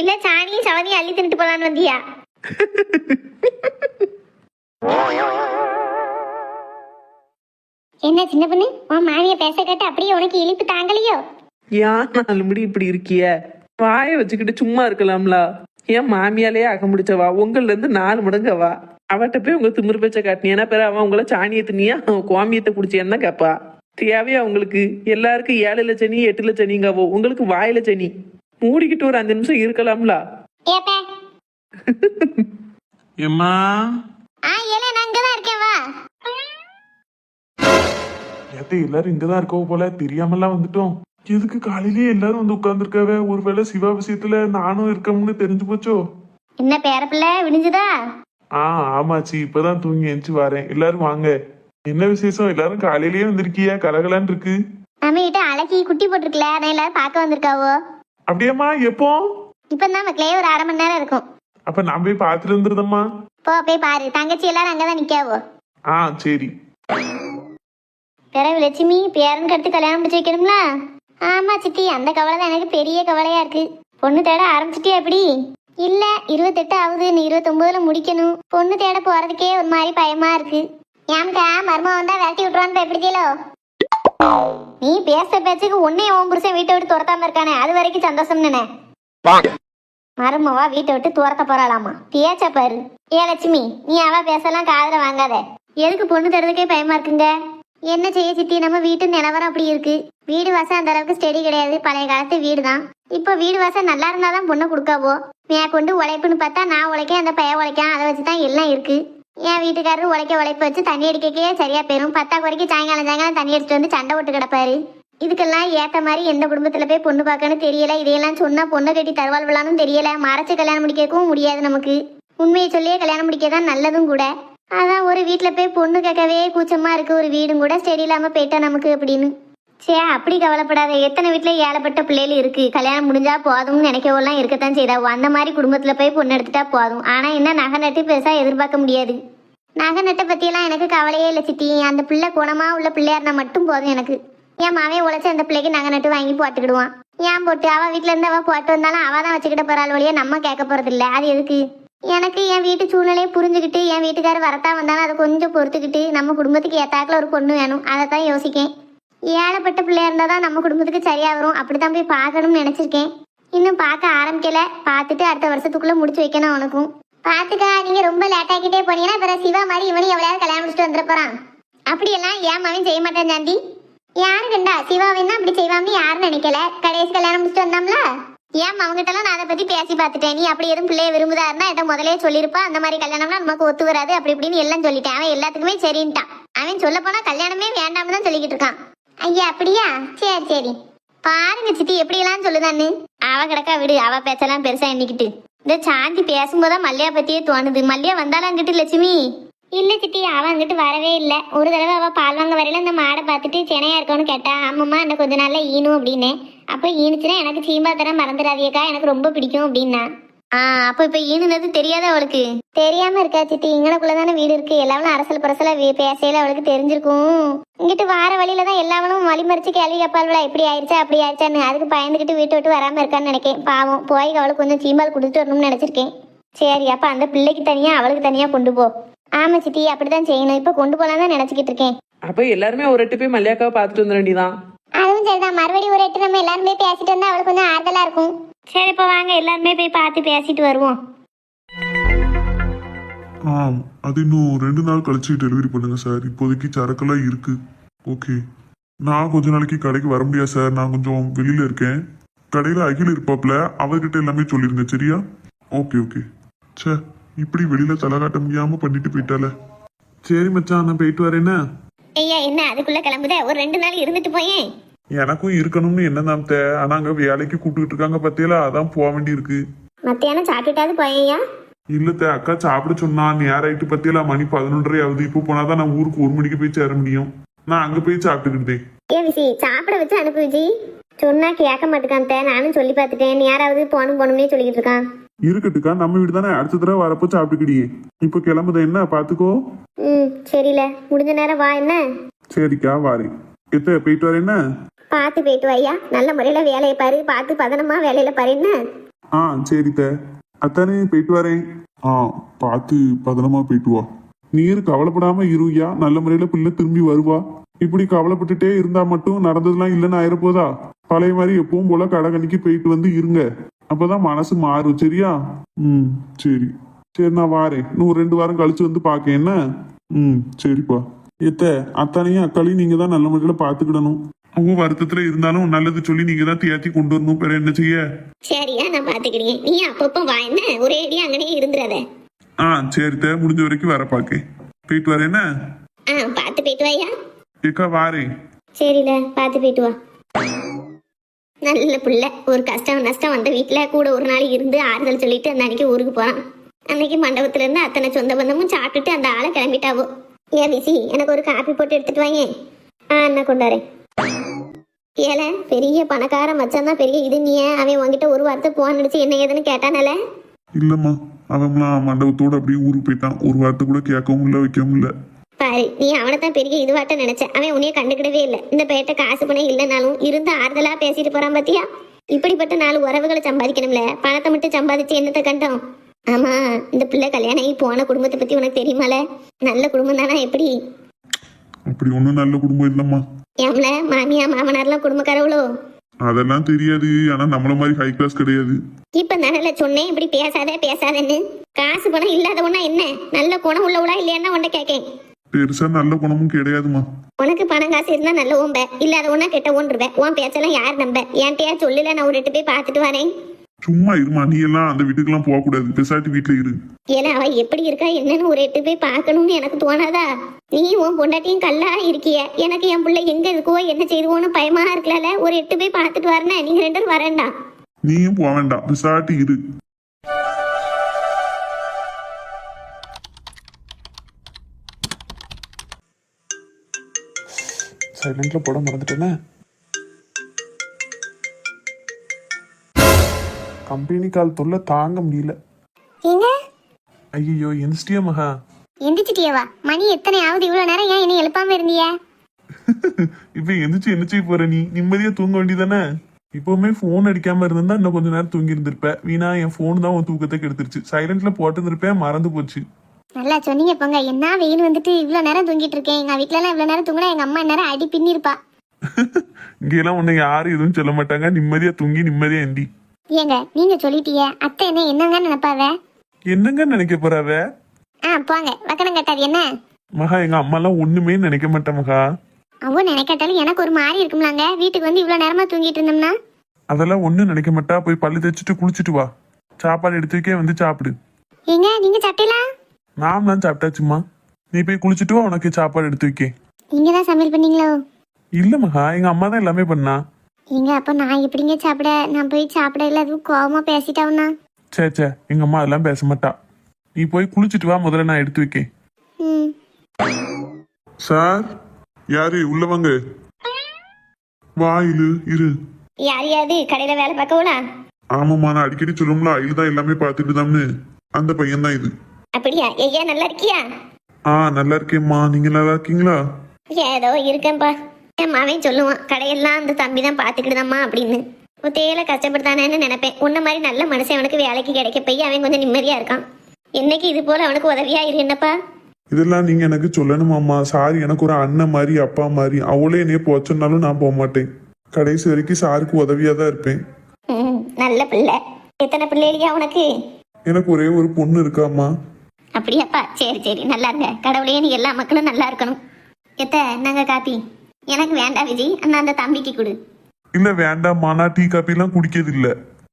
இல்ல சாணி சவனி அள்ளி தின்னுட்டு போலான்னு வந்தியா? என்ன சின்ன பொண்ணு? உன் மாமிய பேச கேட்டு அப்படியே உனக்கு இழிப்பு தாங்கலையோ? ஏன் நாலுமடி இப்படி இருக்கிய? வாயை வச்சுக்கிட்டு சும்மா இருக்கலாம்ல. ஏன் மாமியாலேயே அக முடிச்சவா? உங்கள்ல இருந்து நாலு மடங்கவா? அவட்ட போய் உங்க திமிரு பேச்ச ஏன்னா பிற அவன் உங்களை சாணியை தினியா கோமியத்தை குடிச்சியான்னு தான் கேப்பா. தேவையா உங்களுக்கு? எல்லாருக்கும் ஏழு லட்சணி எட்டு லட்சணிங்காவோ உங்களுக்கு வாயில சனி. மூடிக்கிட்டு ஒரு அஞ்சு நிமிஷம் இருக்கலாம்ல. ஏப்பே. எம்மா ஏத்த எல்லாரும் இங்கதான் இருக்கோ போல தெரியாமலாம் வந்துட்டோம். எதுக்கு காலையிலேயே எல்லாரும் வந்து உட்கார்ந்துருக்காவ? ஒருவேளை சிவா விஷயத்துல நானும் இருக்கோம்னு தெரிஞ்சு போச்சோ? என்ன பேரப்பிள்ளை விடிஞ்சுதா? ஆ ஆமாச்சி இப்பதான் தூங்கி எந்திச்சு வரேன். எல்லாரும் வாங்க. என்ன விசேஷம்? எல்லாரும் காலையிலேயே வந்திருக்கியா? கலகலான்னு இருக்கு. நம்ம கிட்ட அழகி குட்டி போட்டிருக்கல அதான் எல்லாரும் பார்க்க வந்திருக்காவோ? அப்படியாம்மா எப்போ? இப்பதான் மக்களே ஒரு அரை மணி நேரம் இருக்கும். அப்ப நான் போய் பார்த்துட்டு இருந்துருதம்மா. போ போய் பாரு. தங்கச்சி எல்லாரும் அங்கதான் நிக்காவோ. ஆ சரி. பிறகு லட்சுமி பேரனுக்கு அடுத்து கல்யாணம் முடிச்சு வைக்கணும்ல? ஆமா சித்தி. அந்த கவலை தான் எனக்கு பெரிய கவலையா இருக்கு. பொண்ணு தேட ஆரம்பிச்சிட்டியா எப்படி இல்ல இருபத்தெட்டு ஆகுது. நீ இருபத்தொன்பதுல முடிக்கணும். பொண்ணு தேட போறதுக்கே ஒரு மாதிரி பயமா இருக்கு. ஏம்கா மர்மம் வந்தா விரட்டி விட்டுருவான்னு பயப்படுத்தியலோ? நீ பேச பேச்சுக்கு உன்னையும் உன் புருஷன் வீட்டை விட்டு துரத்தாம இருக்கானே அது வரைக்கும் சந்தோஷம் நினை மருமவா வீட்டை விட்டு துரத்த போறாளாமா? பேச்ச பாரு. ஏ லட்சுமி நீ அவ பேசலாம் காதுல வாங்காத. எதுக்கு பொண்ணு தரதுக்கே பயமா இருக்குங்க? என்ன செய்ய சித்தி? நம்ம வீட்டு நிலவரம் அப்படி இருக்கு. வீடு வாசம் அந்த அளவுக்கு ஸ்டெடி கிடையாது. பழைய காலத்து வீடு தான் இப்போ வீடு வாசம் நல்லா இருந்தாதான் பொண்ணை கொடுக்காவோ? மேற்கொண்டு உழைப்புன்னு பார்த்தா நான் உழைக்க அந்த பைய உழைக்கான். அதை வச்சு தான் எல்லாம் இருக்கு. என் வீட்டுக்காரரு உழைக்க உழைப்பு வச்சு தண்ணி அடிக்கக்கே சரியா போயிரும். பத்தா குறைக்கு சாயங்காலம் சாயங்காலம் தண்ணி அடிச்சுட்டு வந்து சண்டை விட்டு கிடப்பாரு. இதுக்கெல்லாம் ஏற்ற மாதிரி எந்த குடும்பத்தில் போய் பொண்ணு பார்க்கன்னு தெரியல. இதையெல்லாம் சொன்னால் பொண்ணை கட்டி தருவாள் விழான்னு தெரியல. மறைச்சு கல்யாணம் முடிக்கவும் முடியாது நமக்கு. உண்மையை சொல்லியே கல்யாணம் முடிக்க தான் நல்லதும் கூட. அதான் ஒரு வீட்டில் போய் பொண்ணு கேட்கவே கூச்சமாக இருக்குது ஒரு வீடும் கூட ஸ்டெடி இல்லாமல் போயிட்டா நமக்கு அப்படின்னு. சே அப்படி கவலைப்படாத. எத்தனை வீட்டில் ஏழப்பட்ட பிள்ளைகள் இருக்குது கல்யாணம் முடிஞ்சா போதும்னு நினைக்கவெல்லாம் இருக்கத்தான் செய்தாவோ அந்த மாதிரி குடும்பத்தில் போய் பொண்ணு எடுத்துட்டா போதும். ஆனால் என்ன நகை நட்டு பெருசாக எதிர்பார்க்க முடியாது. நகை நட்டை பற்றியெல்லாம் எனக்கு கவலையே இல்லை சித்தி. அந்த பிள்ளை குணமாக உள்ள பிள்ளையா மட்டும் போதும் எனக்கு. என் மாவே உழைச்சி அந்த பிள்ளைக்கு நகை நட்டு வாங்கி போட்டுக்கிடுவான். ஏன் போட்டு? அவள் வீட்டிலேருந்து இருந்து போட்டு வந்தாலும் அவள் தான் வச்சுக்கிட்ட போகிறாள் வழியா நம்ம கேட்க போகிறதில்ல அது எதுக்கு? எனக்கு என் வீட்டு சூழ்நிலையை புரிஞ்சுக்கிட்டு என் வீட்டுக்காரர் வரத்தான் வந்தாலும் அதை கொஞ்சம் பொறுத்துக்கிட்டு நம்ம குடும்பத்துக்கு ஏத்தாக்குல ஒரு பொண்ணு வேணும். அதை தான் யோசிக்கேன். ஏழைப்பட்ட பிள்ளையா இருந்தால் தான் நம்ம குடும்பத்துக்கு சரியா வரும். அப்படித்தான் போய் பார்க்கணும்னு நினைச்சிருக்கேன். இன்னும் பார்க்க ஆரம்பிக்கல. பார்த்துட்டு அடுத்த வருஷத்துக்குள்ள முடிச்சு வைக்கணும் அவனுக்கும். பார்த்துக்கா நீங்க ரொம்ப லேட் ஆகிட்டே போனீங்கன்னா பிற சிவா மாதிரி இவனையும் எவ்வளவு கல்யாணம் முடிச்சுட்டு வந்துட போறான். அப்படியெல்லாம் ஏன் மகன் செய்ய மாட்டான் ஜாந்தி யாரு கண்டா? சிவாவின்னா அப்படி செய்வான்னு யாரும் நினைக்கல. கடைசி கல்யாணம் முடிச்சுட்டு வந்தாம்ல? ஏன் அவங்ககிட்டலாம் நான் அதை பத்தி பேசி பார்த்துட்டேன். நீ அப்படி எதுவும் பிள்ளைய விரும்புதா இருந்தா என்கிட்ட முதலே சொல்லியிருப்பா. அந்த மாதிரி கல்யாணம்னா நமக்கு ஒத்து வராது. அப்படி இப்படின்னு எல்லாம் சொல்லிட்டேன். அவன் எல்லாத்துக்குமே சரின்ட்டான். அவன் சொல்ல போனா கல்யாணமே வேண்டாம்னு தான் சொல்லிக்கிட்டு இருக்கான். ஐயா அப்படியா? சரி சரி. பாருங்க சித்தி எப்படி எல்லாம் சொல்லுதான்னு. அவ கிடக்கா விடு அவ பேச்செல்லாம் பெருசா எண்ணிக்கிட்டு. இந்த சாந்தி பேசும்போது மல்லியா பத்தியே தோணுது. மல்லியா வந்தாலும் அங்கிட்டு லட்சுமி? இல்ல சித்தி அவ அங்கிட்டு வரவே இல்ல. ஒரு தடவை அவ பால் வாங்க வரையில இந்த மாடை பார்த்துட்டு சென்னையா இருக்கோன்னு கேட்டா ஆமாம்மா இன்னும் கொஞ்ச நாள்ல ஈனும் அப்படின்னு அப்ப ஈனுச்சுன்னா எனக்கு சீம்பாத்தரம் மறந்துடாதியக்கா எனக்கு ரொம்ப பிடிக்கும் அப்படின்னா. ஆ அப்ப இப்ப ஈனுனது தெரியாத அவளுக்கு? தெரியாம இருக்கா சித்தி. இங்கனக்குள்ளதானே வீடு இருக்கு. எல்லாவளும் அரசல் பரசல பேசையில அவளுக்கு தெரிஞ்சிருக்கும். இங்கிட்டு வார வழியில தான் எல்லாவளும் வழிமறிச்சு கேள்வி கேப்பாள்வளா. இப்படி ஆயிடுச்சா அப்படி ஆயிடுச்சான்னு அதுக்கு பயந்துகிட்டு வீட்டை விட்டு வராம இருக்கான்னு நினைக்கேன். பாவம். போய் அவளுக்கு கொஞ்சம் சீம்பால் கொடுத்துட்டு வரணும்னு நினைச்சிருக்கேன். சரி அப்ப அந்த பிள்ளைக்கு தனியா அவளுக்கு தனியா கொண்டு போ. ஆமா சித்தி அப்படிதான் செய்யணும். இப்ப கொண்டு போலாம் தான் நினைச்சுக்கிட்டு இருக்கேன். அப்ப எல்லாருமே ஒரு எட்டு போய் மல்லியாக்காவை பார்த்துட்டு வந்துட வேண்டியதான் அதுவும் சரிதான். மறுபடியும் ஒரு எட்டு நம்ம எல்லாருமே பேசிட்டு வந்தா அவளுக்கு கொஞ்சம் ஆறுதலா இருக்கும். சரி இப்போ வாங்க. எல்லாருமே போய் பார்த்து பேசிட்டு வருவோம். ஆம் அது இன்னும் ரெண்டு நாள் கழிச்சு டெலிவரி பண்ணுங்க சார் இப்போதைக்கு சரக்கெல்லாம் இருக்கு. ஓகே நான் கொஞ்ச நாளைக்கு கடைக்கு வர முடியாது சார் நான் கொஞ்சம் வெளியில இருக்கேன். கடையில அகில் இருப்பாப்ல அவர்கிட்ட எல்லாமே சொல்லிருங்க சரியா? ஓகே ஓகே ச்சே இப்படி வெளியில தலை காட்ட முடியாம பண்ணிட்டு போயிட்டால சரி மச்சான் நான் போயிட்டு வரேன்னா ஐயா என்ன அதுக்குள்ள கிளம்புத? ஒரு ரெண்டு நாள் இருந்துட்டு போயேன். எனக்கும் இருக்கணும்னு என்ன தான் தே? ஆனா அங்க வேலைக்கு கூப்பிட்டுட்டு இருக்காங்க பத்தியல அதான் போக வேண்டி இருக்கு மத்தியானம் சாப்பிட்டுட்டாவது போயேயா? இல்ல தே அக்கா சாப்பிட சொன்னா நேராயிட்டு பத்தியல மணி பதினொன்றரை ஆகுது. இப்போ போனாதான் நான் ஊருக்கு ஒரு மணிக்கு போய் சேர முடியும். நான் அங்க போய் சாப்பிட்டுக்கிட்டேன் ஏ விசி சாப்பிட வச்சு அனுப்பு விஜி. சொன்னா கேட்க மாட்டேக்கான் தே நானும் சொல்லி பார்த்துட்டேன். யாராவது போகணும் போகணும்னே சொல்லிக்கிட்டு இருக்கான். இருக்கட்டுக்கா நம்ம வீடு தானே? அடுத்த தடவை வரப்போ சாப்பிட்டுக்கிடியே. இப்போ கிளம்புத என்ன? பாத்துக்கோ ம் சரில முடிஞ்ச நேரம் வா என்ன? சரிக்கா வாரேன். எத்த போயிட்டு வரேன் என்ன? பார்த்து போயிட்டு ஐயா நல்ல முறையில வேலையை பாரு. பார்த்து பதனமா வேலையில பாரு என்ன? ஆ சரி அத்தானே போயிட்டு வரேன். ஆ பார்த்து பதனமா போயிட்டு வா. நீர் கவலைப்படாம இருயா நல்ல முறையில பிள்ளை திரும்பி வருவா. இப்படி கவலைப்பட்டுட்டே இருந்தா மட்டும் நடந்ததுலாம் இல்லைன்னு ஆயிரப்போதா? பழைய மாதிரி எப்பவும் போல கடகணிக்கு போயிட்டு வந்து இருங்க. அப்பதான் மனசு மாறும் சரியா? ம் சரி. சரி நான் வாரேன். இன்னும் ரெண்டு வாரம் கழிச்சு வந்து பார்க்க என்ன? ம் சரிப்பா. எத்த அத்தானையும் அக்காளையும் நீங்க தான் நல்ல முறையில பாத்துக்கிடணும் அவங்க வருத்தத்துல இருந்தாலும் நல்லது சொல்லி நீங்க தான் தேத்தி கொண்டு வரணும். பிற என்ன செய்ய? சரியா நான் பாத்துக்கிறேன். நீ அப்பப்போ வா என்ன? ஒரே அடி அங்கனே இருந்துடாத ஆ சரி தே முடிஞ்ச வரைக்கும் வர பாக்கேன் போயிட்டு வரேன்னா ஆ பார்த்து போயிட்டு வாயா ஏக்கா வாரேன் சரில பார்த்து போயிட்டு வா. நல்ல பிள்ளை ஒரு கஷ்டம் நஷ்டம் வந்த வீட்டில் கூட ஒரு நாள் இருந்து ஆறுதல் சொல்லிட்டு அந்த அன்னைக்கு ஊருக்கு போகிறான் அன்னைக்கு மண்டபத்துல இருந்து அத்தனை சொந்த பந்தமும் சாப்பிட்டுட்டு அந்த ஆளை கிளம்பிட்டாவோ. ஏன் பிசி எனக்கு ஒரு காப்பி போட்டு எடுத்துட்டு வாங்க ஆ என்ன கொண்டாரேன் ஏல பெரிய பணக்கார மச்சான் தான் பெரிய இது நீ ஏன் அவன் உன்கிட்ட ஒரு வார்த்தை போன் அடிச்சு என்ன ஏதுன்னு கேட்டானல? இல்லம்மா அவன்லாம் மண்டபத்தோட அப்படியே ஊருக்கு போயிட்டான். ஒரு வாரத்தை கூட கேட்கவும் இல்லை வைக்கவும் இல்லை. பாரு நீ அவனை தான் பெரிய இதுவாட்ட நினைச்ச. அவன் உன்னைய கண்டுக்கிடவே இல்லை. இந்த பேட்ட காசு பணம் இல்லைனாலும் இருந்து ஆறுதலா பேசிட்டு போறான் பாத்தியா? இப்படிப்பட்ட நாலு உறவுகளை சம்பாதிக்கணும்ல. பணத்தை மட்டும் சம்பாதிச்சு என்னத்தை கண்டோம்? ஆமா இந்த பிள்ளை கல்யாணம் ஆகி போன குடும்பத்தை பத்தி உனக்கு தெரியுமால? நல்ல குடும்பம் தானா எப்படி? அப்படி ஒன்றும் நல்ல குடும்பம் இல்லைம்மா. ஏம்ல மாமியா மாமனார்லாம் குடும்பக்காரவளோ? அதெல்லாம் தெரியாது ஆனா நம்மள மாதிரி ஹை கிளாஸ் கிடையாது. இப்ப தானே சொன்னேன் இப்படி பேசாத பேசாதன்னு. காசு பணம் இல்லாதவனா என்ன? நல்ல குணம் உள்ளவளா இல்லையான்னா உன்ட கேக்கேன் பெருசா நல்ல குணமும் கிடையாதுமா உனக்கு பணம் காசு இருந்தா நல்ல ஓம்ப இல்லாதவனா கெட்ட ஓன்றுவேன் உன் பேச்செல்லாம் யார் நம்ப? என்கிட்டயா சொல்லல நான் ஒரு எட்டு போய் பார்த்துட்டு வரேன். சும்மா இருமா நீ எல்லாம் அந்த வீட்டுக்கெல்லாம் போக கூடாது பெசாட்டி வீட்டுல இரு. ஏன்னா அவ எப்படி இருக்கா என்னன்னு ஒரு எட்டு போய் பார்க்கணும்னு எனக்கு தோணாதா? நீ உன் பொண்டாட்டியும் கல்லா இருக்கிய. எனக்கு என் பிள்ளை எங்க இருக்குவோ என்ன செய்துவோன்னு பயமா இருக்கலால? ஒரு எட்டு போய் பார்த்துட்டு வரேன் நீங்க ரெண்டு பேரும் வரேன்டா. நீயும் போக வேண்டாம். பெசாட்டி இரு. சைலண்ட்ல போட மறந்துட்டேனே. கம்பெனி கால் தொல்லை தாங்க முடியல. எங்க ஐயோ எந்திச்சிட்டியா மகா? எந்திரிச்சிட்டியவா மணி எத்தனை ஆகுது? இவ்வளவு நேரம் ஏன் என்ன எழுப்பாம இருந்திய? இப்ப எந்திரிச்சு என்ன செய்ய போற நீ. நிம்மதியா தூங்க வேண்டியதானே இப்பவுமே போன் அடிக்காம இருந்தா இன்னும் கொஞ்ச நேரம் தூங்கி இருந்திருப்ப. வீணா என் போன் தான் உன் தூக்கத்தை கெடுத்துருச்சு. சைலண்ட்ல போட்டு இருந்திருப்பேன் மறந்து போச்சு. நல்லா சொன்னீங்க போங்க. என்ன வெயில் வந்துட்டு இவ்வளவு நேரம் தூங்கிட்டு இருக்கேன். எங்க வீட்ல எல்லாம் இவ்வளவு நேரம் தூங்கினா எங்க அம்மா நேரம் அடி பின்னிருப்பா. இங்கெல்லாம் உன்னை யாரும் எதுவும் சொல்ல மாட்டாங்க. நிம்மதியா தூங்கி நிம்மதியா எந்தி. ஏங்க நீங்க சொல்லிட்டீங்க அத்தை என்ன என்னங்க நினைப்பாவ? என்னங்க நினைக்க போறாவ? ஆ போங்க. வக்கணம் கட்டாது என்ன? மகா எங்க அம்மா எல்லாம் ஒண்ணுமே நினைக்க மாட்டேன் மகா. அவ நினைக்காட்டாலும் எனக்கு ஒரு மாதிரி இருக்கும்லாங்க. வீட்டுக்கு வந்து இவ்வளவு நேரமா தூங்கிட்டு இருந்தோம்னா? அதெல்லாம் ஒண்ணும் நினைக்க மாட்டா. போய் பல்லு தேய்ச்சிட்டு குளிச்சுட்டு வா. சாப்பாடு எடுத்து வைக்க வந்து சாப்பிடு. ஏங்க நீங்க சாப்பிட்டீங்களா? நாம்லாம் சாப்பிட்டாச்சுமா நீ போய் குளிச்சுட்டு வா உனக்கு சாப்பாடு எடுத்து வைக்க நீங்க தான் சமையல் பண்ணீங்களோ? இல்ல மகா எங்க அம்மா தான் எல்லாமே பண்ணா. ஏங்க அப்ப நான் எப்படிங்க சாப்பிட நான் போய் சாப்பிட இல்ல அதுவும் கோவமா பேசிட்டாவுனா சே சே எங்க அம்மா அதெல்லாம் பேச மாட்டா. நீ போய் குளிச்சுட்டு வா முதல்ல நான் எடுத்து வைக்கேன். ம். சார் யாரு? உள்ள வாங்க. வா இரு இரு. யார் யாது கடையில வேலை பார்க்கவளா? ஆமாம்மா நான் அடிக்கடி சொல்லும்ல அயில தான் எல்லாமே பார்த்துட்டு தான்னு. அந்த பையன் தான் இது. அப்படியா? ஐயா நல்லா இருக்கியா? ஆ நல்லா இருக்கேம்மா. நீங்க நல்லா இருக்கீங்களா? ஏதோ இருக்கேன்ப்பா. என் மாவன் சொல்லுவான். கடையெல்லாம் அந்த தம்பி தான் பார்த்துக்கிடுதாம்மா அப்படின்னு. ஒத்தையில கஷ்டப்படுத்தானேன்னு நினைப்பேன். உன்ன மாதிரி நல்ல மனுஷன் அவனுக்கு வேலைக்கு கிடைக்க போய் அவன் கொஞ்சம் நிம்மதியா இருக்கான். என்னைக்கு இது போல அவனுக்கு உதவியா இரு என்னப்பா? இதெல்லாம் நீங்க எனக்கு சொல்லணுமாம்மா சாரி எனக்கு ஒரு அண்ணன் மாதிரி அப்பா மாதிரி. அவளே என்னைய போச்சோன்னாலும் நான் போக மாட்டேன். கடைசி வரைக்கும் சாருக்கு உதவியா தான் இருப்பேன். ம் நல்ல பிள்ளை. எத்தனை பிள்ளையா உனக்கு? எனக்கு ஒரே ஒரு பொண்ணு இருக்காம்மா அப்படியாப்பா? சரி சரி. நல்லா இருங்க கடவுளே நீ எல்லா மக்களும் நல்லா இருக்கணும். எத்த நாங்க காப்பி எனக்கு வேண்டாம் விஜய். அண்ணா அந்த தம்பிக்கு கொடு. இல்ல வேண்டாம்மா. நான் டீ காப்பி எல்லாம் குடிக்கிறது இல்ல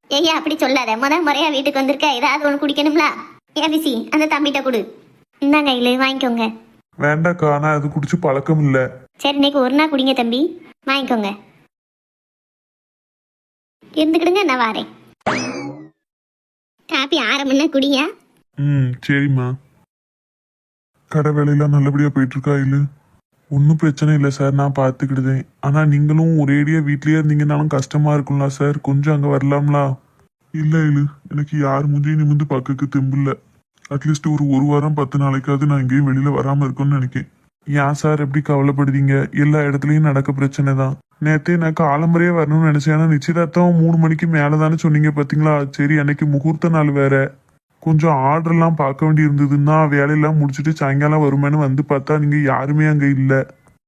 ஐயா அப்படி சொல்லாத. முதல் முறையா வீட்டுக்கு வந்திருக்க. ஏதாவது ஒன்று குடிக்கணும்ல? ஏன் விசி அந்த தம்பிகிட்ட கொடு. இந்தாங்க இல்லை வாங்கிக்கோங்க. வேண்டாக்கா நான் அது குடிச்சு பழக்கம் இல்ல. சரி இன்னைக்கு ஒரு நாள் குடிங்க தம்பி. வாங்கிக்கோங்க. இருந்துக்கிடுங்க நான் வாரேன். காப்பி ஆரம்பின குடிங்க ம் சரிம்மா. கடை வேலையெல்லாம் நல்லபடியா போயிட்டு இருக்கா இல்ல ஒன்றும் பிரச்சனை இல்லை சார். நான் பார்த்துக்கிடுதேன் ஆனால் நீங்களும் ஒரேடியாக வீட்லேயே இருந்தீங்கன்னாலும் கஷ்டமாக இருக்கும்ல சார். கொஞ்சம் அங்கே வரலாம்லா? இல்லை இல்லை எனக்கு யார் முந்தையும் நிமிந்து பார்க்கக்கு தெம்பில்ல அட்லீஸ்ட் ஒரு ஒரு வாரம் பத்து நாளைக்காவது நான் எங்கேயும் வெளியில் வராமல் இருக்கணும்னு நினைக்கேன். ஏன் சார் எப்படி கவலைப்படுதீங்க? எல்லா இடத்துலையும் நடக்க பிரச்சனை தான். நேற்றே நான் காலம்பறையே வரணும்னு நினைச்சேன். ஆனால் நிச்சயதார்த்தம் மூணு மணிக்கு மேலே தானே சொன்னீங்க பார்த்தீங்களா சரி அன்னைக்கு முகூர்த்த நாள் வேறு. கொஞ்சம் ஆர்டர்லாம் பார்க்க வேண்டி இருந்ததுன்னா வேலையெல்லாம் முடிச்சுட்டு சாயங்காலம் வருமேன்னு வந்து பார்த்தா நீங்க யாருமே அங்க இல்ல.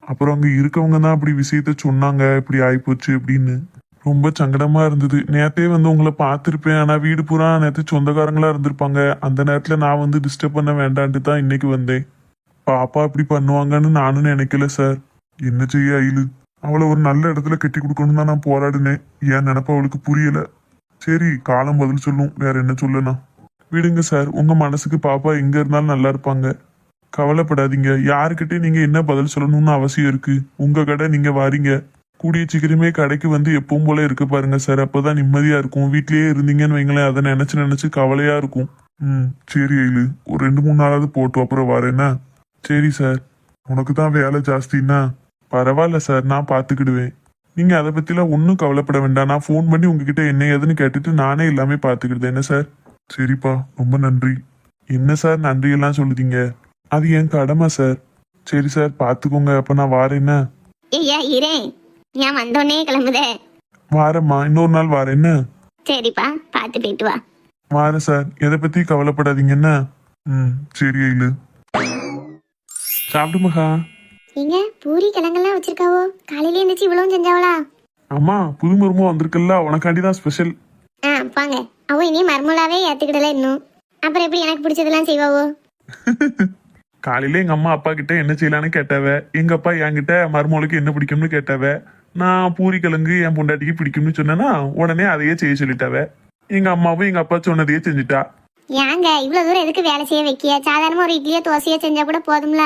அப்புறம் அங்க இருக்கவங்க தான் அப்படி விஷயத்த சொன்னாங்க இப்படி ஆயிப்போச்சு அப்படின்னு. ரொம்ப சங்கடமா இருந்தது. நேத்தே வந்து உங்களை பார்த்துருப்பேன். ஆனா வீடு பூரா நேற்று சொந்தக்காரங்களா இருந்திருப்பாங்க. அந்த நேரத்துல நான் வந்து டிஸ்டர்ப் பண்ண வேண்டான்ட்டு தான் இன்னைக்கு வந்தேன். பாப்பா இப்படி பண்ணுவாங்கன்னு நானும் நினைக்கல சார் என்ன செய்ய அயிலு? அவளை ஒரு நல்ல இடத்துல கட்டி கொடுக்கணும் தான் நான் போராடினேன். ஏன் நினப்ப அவளுக்கு புரியல? சரி காலம் பதில் சொல்லும். வேற என்ன சொல்லுண்ணா விடுங்க சார். உங்க மனசுக்கு பாப்பா எங்க இருந்தாலும் நல்லா இருப்பாங்க. கவலைப்படாதீங்க. யாருக்கிட்டே நீங்க என்ன பதில் சொல்லணும்னு அவசியம் இருக்கு. உங்க கடை நீங்க வாரீங்க. கூடிய சீக்கிரமே கடைக்கு வந்து எப்பவும் போல இருக்க பாருங்க சார். அப்பதான் நிம்மதியா இருக்கும். வீட்லயே இருந்தீங்கன்னு வைங்களேன். அதை நினைச்சு நினைச்சு கவலையா இருக்கும். ம் சரி அயிலு. ஒரு ரெண்டு மூணு நாளாவது போட்டு அப்புறம் வரேன்னா சரி சார். உனக்கு தான் வேலை ஜாஸ்தின்னா பரவாயில்ல சார். நான் பார்த்துக்கிடுவேன் நீங்க அதை பத்திலாம் ஒன்றும் கவலைப்பட வேண்டாம். நான் ஃபோன் பண்ணி உங்ககிட்ட என்ன ஏதுன்னு கேட்டுட்டு நானே எல்லாமே பார்த்துக்கிடுதேன் என்ன சார்? சரிப்பா ரொம்ப நன்றி. என்ன சார் நன்றி எல்லாம் சொல்லுதீங்க? அது என் கடமை சார். சரி சார் பாத்துக்கோங்க அப்ப நான் வாரேன்னு? ஐயா இரேன் ஏன் வந்தோடனே கிளம்புதே? வாரேம்மா இன்னொரு நாள் வாரேன் என்ன சரிப்பா பார்த்து போயிட்டு வா. வாரேன் சார் எதை பத்தி கவலைப்படாதீங்க என்ன? ம் சரி ஐலு சாப்பிடு மகா. ஏங்க பூரி கிழங்கெல்லாம் வச்சிருக்காவோ? காலையில எழுந்திரிச்சு இவ்வளவும் செஞ்சாவளா? அம்மா புது மருமம் வந்திருக்குல்ல உனக்காண்டி தான் ஸ்பெஷல் ஆ பாங்க அவ இனி மர்மலாவே ஏத்துக்கிடல இன்னும். அப்புறம் எப்படி எனக்கு பிடிச்சதெல்லாம் செய்வாவோ? காலையில எங்க அம்மா அப்பா கிட்ட என்ன செய்யலான்னு கேட்டாவ. எங்க அப்பா என்கிட்ட மருமகளுக்கு என்ன பிடிக்கும்னு கேட்டாவ. நான் பூரி கிழங்கு என் பொண்டாட்டிக்கு பிடிக்கும்னு சொன்னேன்னா உடனே அதையே செய்ய சொல்லிட்டாவ. எங்க அம்மாவும் எங்க அப்பா சொன்னதையே செஞ்சுட்டா. ஏங்க இவ்வளவு தூரம் எதுக்கு வேலை செய்ய வைக்கிய? சாதாரணமா ஒரு இட்லியோ தோசையோ செஞ்சா கூட போதும்ல?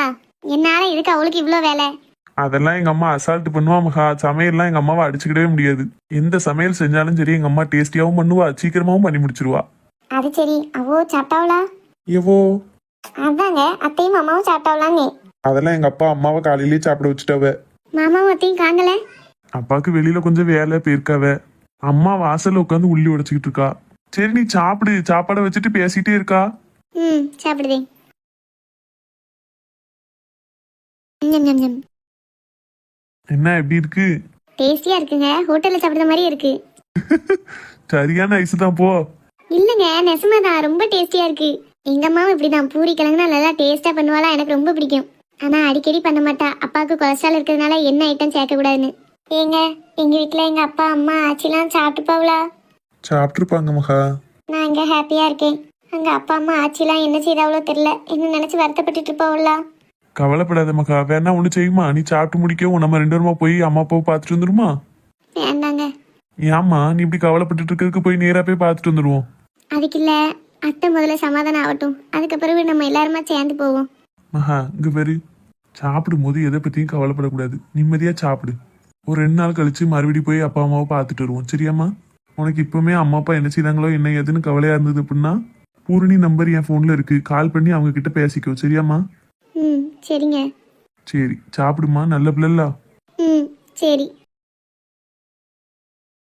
என்னால இதுக்கு அவளுக்கு இவ்வளவு வேலை? அதெல்லாம் எங்க அம்மா அசால்ட் பண்ணுவா மகா. சமையல்லாம் எங்க அம்மாவை அடிச்சுக்கிடவே முடியாது. எந்த சமையல் செஞ்சாலும் சரி எங்க அம்மா டேஸ்டியாவும் பண்ணுவா சீக்கிரமாவும் பண்ணி முடிச்சிருவா. அது சரி. அவோ சாப்பிட்டாவளா? எவோ? அதாங்க அத்தையும் மாமாவும் சாப்பிட்டாவலான்னு அதெல்லாம் எங்க அப்பா அம்மாவை காலையிலேயே சாப்பிட வச்சுட்டாவ. மாமாவும் அத்தையும் காணல? அப்பாவுக்கு வெளியில கொஞ்சம் வேலை போயிருக்காவ. அம்மா வாசல்ல உட்காந்து உள்ளி உடைச்சுக்கிட்டு இருக்கா. சரி நீ சாப்பிடு. சாப்பாடை வச்சுட்டு பேசிட்டே இருக்கா? ம் சாப்பிடுதே. ஞம், ஞம், ஞம். என்ன எப்படி இருக்கு? டேஸ்டியா இருக்குங்க. ஹோட்டல்ல சாப்பிடுற மாதிரி இருக்கு. சரியான ஐஸ் தான் போ. இல்லைங்க நெசமாதான் ரொம்ப டேஸ்டியா இருக்கு. எங்க அம்மாவும் இப்படிதான் பூரி கிழங்குனா நல்லா டேஸ்டா பண்ணுவாளா? எனக்கு ரொம்ப பிடிக்கும். ஆனா அடிக்கடி பண்ண மாட்டா. அப்பாவுக்கு கொலஸ்ட்ரால் இருக்கிறதுனால என்ன ஐட்டம் சேர்க்க கூடாதுன்னு ஏங்க எங்க வீட்ல எங்க அப்பா அம்மா ஆச்சிலாம் சாப்பிட்டு போவலா சாப்பிட்டுருப்பாங்க மகா. நான் இங்க ஹாப்பியா இருக்கேன். அங்க அப்பா அம்மா ஆச்சிலாம் என்ன செய்தாவளோ தெரியல. என்ன நினைச்சு வருத்தப்பட்டுட்டு இருப்பாவளா? கவலைப்படாத மகா வேணா ஒண்ணு செய்யுமா? நீ சாப்பிட்டு முடிக்கவும் நம்ம ரெண்டு பேருமா போய் அம்மா அப்பாவை பார்த்துட்டு வந்துருமா? வேண்டாங்க ஏம்மா நீ இப்படி கவலைப்பட்டுட்டு இருக்கிறதுக்கு போய் நேரா போய் பார்த்துட்டு வந்துருவோம். அதுக்கு இல்ல அத்தை முதல்ல சமாதானம் ஆகட்டும். அதுக்கு பிறகு நம்ம எல்லாருமா சேர்ந்து போவோம். மகா இங்க பாரு. சாப்பிடும் போது எதை பத்தியும் கவலைப்படக்கூடாது. நிம்மதியா சாப்பிடு. ஒரு ரெண்டு நாள் கழிச்சு மறுபடியும் போய் அப்பா அம்மாவை பார்த்துட்டு வருவோம். சரியாம்மா? உனக்கு இப்பவுமே அம்மா அப்பா என்ன செய்தாங்களோ என்ன ஏதுன்னு கவலையா இருந்தது அப்படின்னா பூரணி நம்பர் என் போன்ல இருக்கு. கால் பண்ணி அவங்க கிட்ட பேசிக்கோ. சரியாம்மா? ம் சரிங்க. சரி சாப்பிடுமா நல்ல பிள்ளைல ம் சரி.